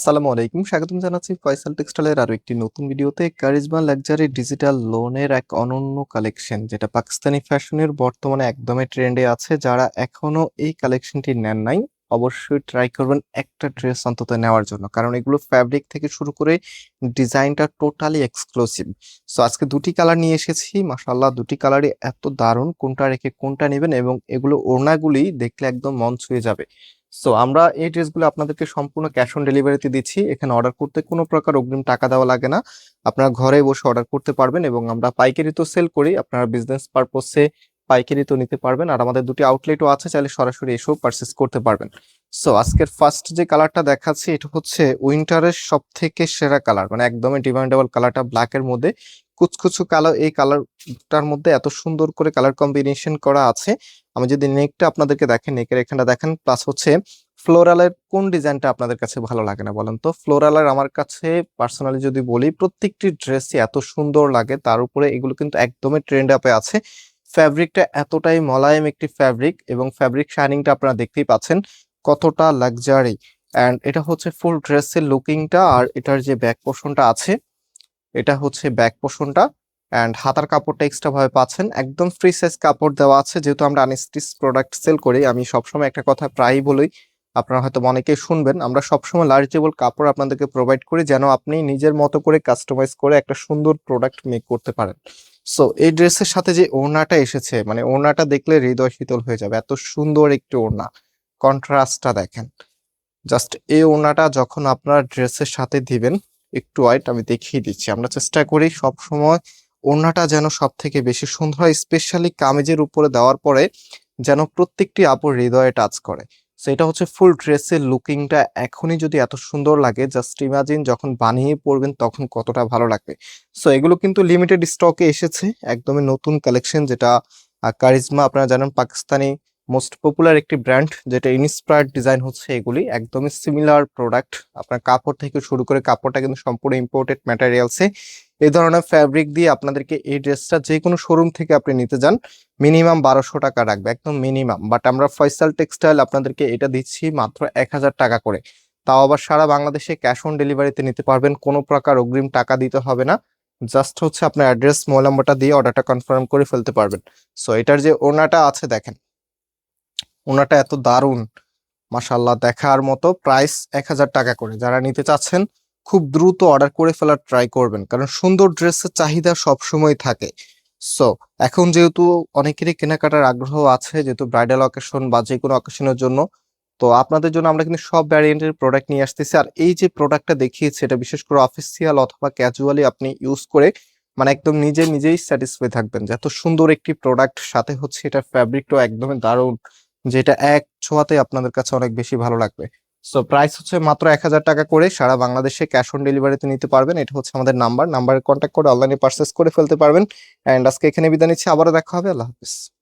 আসসালামু আলাইকুম। স্বাগতম জানাচ্ছি ফয়সাল টেক্সটাইলের আরও একটি নতুন ভিডিওতে। কারিজমা লাক্সারি ডিজিটাল লোনের এক অনন্য কালেকশন, যেটা পাকিস্তানি ফ্যাশনের বর্তমানে একদমই ট্রেন্ডে আছে। যারা এখনও এই কালেকশনটি নেন নাই, অবশ্যই ট্রাই করবেন একটা ড্রেস অন্তত নেওয়ার জন্য, কারণ এগুলো ফ্যাব্রিক থেকে শুরু করে ডিজাইনটা টোটালি এক্সক্লুসিভ সো আজকে দুটি কালার নিয়ে এসেছি। মাশাল্লাহ দুটি কালারই এত দারুণ, কোনটা রেখে কোনটা নেবেন এবং এগুলো ওড়নাগুলি দেখলে একদম মন ছুঁয়ে যাবে। সো আমরা এই ড্রেসগুলো আপনাদেরকে সম্পূর্ণ ক্যাশ অন ডেলিভারিতে দিচ্ছি। এখানে অর্ডার করতে কোনো প্রকার অগ্রিম টাকা দেওয়া লাগে না। আপনারা ঘরে বসে অর্ডার করতে পারবেন এবং আমরা পাইকারি তো সেল করি, আপনারা বিজনেস পারপসে পাইকারি তো নিতে পারবেন। আর আমাদের দুটি আউটলেটও আছে, চাইলে সরাসরি এসেও পারচেস করতে পারবেন। সো আজকের ফার্স্ট যে কালারটা দেখাচ্ছি, এটা হচ্ছে উইন্টারের সব থেকে সেরা কালার মানে একদমই ডিমান্ডেবল কালারটা ব্ল্যাকের মধ্যে। কুচকুচু কালার এই কালারটার মধ্যে এত সুন্দর করে কালার কম্বিনেশন করা আছে। আমি যদি নেকটা আপনাদেরকে দেখেন নেকের এখানটা দেখেন প্লাস হচ্ছে ফ্লোরালের কোন ডিজাইনটা আপনাদের কাছে ভালো লাগে না বলেন তো? ফ্লোরালের আমার কাছে পার্সোনালি যদি বলি, প্রত্যেকটি ড্রেসই এত সুন্দর লাগে, তার উপরে এগুলো কিন্তু একদমই ট্রেন্ড আপে আছে। ফ্যাব্রিকটা এতটাই মলায়েম একটি ফ্যাব্রিক এবং ফ্যাব্রিক শাইনিংটা আপনারা দেখতেই পাচ্ছেন কতটা লাক্সারি অ্যান্ড এটা হচ্ছে ফুল ড্রেসের লুকিংটা আর এটার যে ব্যাক পোর্শনটা আছে এটা হচ্ছে ব্যাক পোর্শনটা অ্যান্ড হাতার কাপড়টা এক্সট্রা ভাবে পাচ্ছেন। একদম ফ্রি সাইজ কাপড় দেওয়া আছে। যেহেতু আমরা আনস্টিচ প্রোডাক্ট সেল করি, আমি সবসময় একটা কথা প্রায়ই বলি, আপনারা হয়তো অনেকেই শুনবেন, আমরা সবসময় লার্জেবল কাপড় আপনাদেরকে প্রোভাইড করি যেন আপনি নিজের মতো করে কাস্টমাইজ করে একটা সুন্দর প্রোডাক্ট মেক করতে পারেন। সো এই ড্রেসের সাথে যে ওড়নাটা এসেছে মানে ওড়নাটা দেখলে হৃদয় শীতল হয়ে যাবে। এত সুন্দর একটি ওড়না। কন্ট্রাস্টটা দেখেন। জাস্ট এই ওড়নাটা যখন আপনার ড্রেসের সাথে দিবেন একটু ওয়াইট আমি দেখিয়ে দিচ্ছি। আমরা চেষ্টা করি সব সময় ওড়নাটা যেন সব থেকে বেশি সুন্দর হয় স্পেশালি কামিজের উপরে দেওয়ার পরে যেন প্রত্যেকটি আপুর হৃদয়ে টাচ করে। সো এটা হচ্ছে ফুল ড্রেসের লুকিংটা এখনই যদি এত সুন্দর লাগে জাস্ট ইমাজিন যখন বানিয়ে পড়বেন তখন কতটা ভালো লাগবে। সো এগুলো কিন্তু লিমিটেড স্টকে এসেছে। একদমই নতুন কালেকশন যেটা কারিজমা আপনারা জানেন, পাকিস্তানি মোস্ট পপুলার একটি ব্র্যান্ড যেটা ইনস্পায়ার্ড ডিজাইন হচ্ছে এগুলি, একদমই সিমিলার প্রোডাক্ট আপনার কাপড় থেকে শুরু করে কাপড়টা কিন্তু সম্পূর্ণ ইম্পোর্টেড ম্যাটেরিয়ালসে এই ধরনের ফ্যাব্রিক দিয়ে আপনাদেরকে এই ড্রেসটা যে কোনো শোরুম থেকে আপনি নিতে যান মিনিমাম বারোশো টাকা রাখবে, একদম মিনিমাম বাট আমরা ফয়সাল টেক্সটাইল আপনাদেরকে এটা দিচ্ছি মাত্র এক হাজার টাকা করে। তাও আবার সারা বাংলাদেশে ক্যাশ অন ডেলিভারিতে নিতে পারবেন, কোনো প্রকার অগ্রিম টাকা দিতে হবে না। জাস্ট হচ্ছে আপনার অ্যাড্রেস মোবাইল নাম্বারটা দিয়ে অর্ডারটা কনফার্ম করে ফেলতে পারবেন। সো এটার যে ওনাটা আছে, দেখেন। ওনাটা এত দারুণ মাসাল্লাহ দেখার মতো প্রাইস এক হাজার টাকা করে। যারা নিতে চাচ্ছেন, খুব দ্রুত অর্ডার করে ফেলার ট্রাই করবেন, কারণ সুন্দর ড্রেসের চাহিদা সবসময় থাকে। সো এখন যেহেতু অনেকেরই কেনাকাটার আগ্রহ আছে, যেহেতু ব্রাইডাল অকেশন বা যে কোনো অকেশনের জন্য, তো আপনাদের জন্য আমরা কিন্তু সব ভ্যারিয়েন্টের প্রোডাক্ট নিয়ে আসতেছি। আর এই যে প্রোডাক্টটা দেখিয়েছি, এটা বিশেষ করে অফিসিয়াল অথবা ক্যাজুয়ালি আপনি ইউজ করে মানে একদম নিজে নিজেই স্যাটিসফাই থাকবেন যে এত সুন্দর একটি প্রোডাক্ট সাথে হচ্ছে এটা ফ্যাব্রিকটাও একদমই দারুণ। যেটা এক ছোঁয়াতে আপনাদের কাছে অনেক বেশি ভালো লাগবে। সো প্রাইস হচ্ছে মাত্র এক হাজার টাকা করে, সারা বাংলাদেশে ক্যাশ অন ডেলিভারিতে নিতে পারবেন। এটা হচ্ছে আমাদের নাম্বার নাম্বারে কন্ট্যাক্ট করে অনলাইনে পারচেস করে ফেলতে পারবেন। অ্যান্ড আজকে এখানে বিদায় নিচ্ছি, আবারও দেখা হবে, আল্লাহ হাফিজ।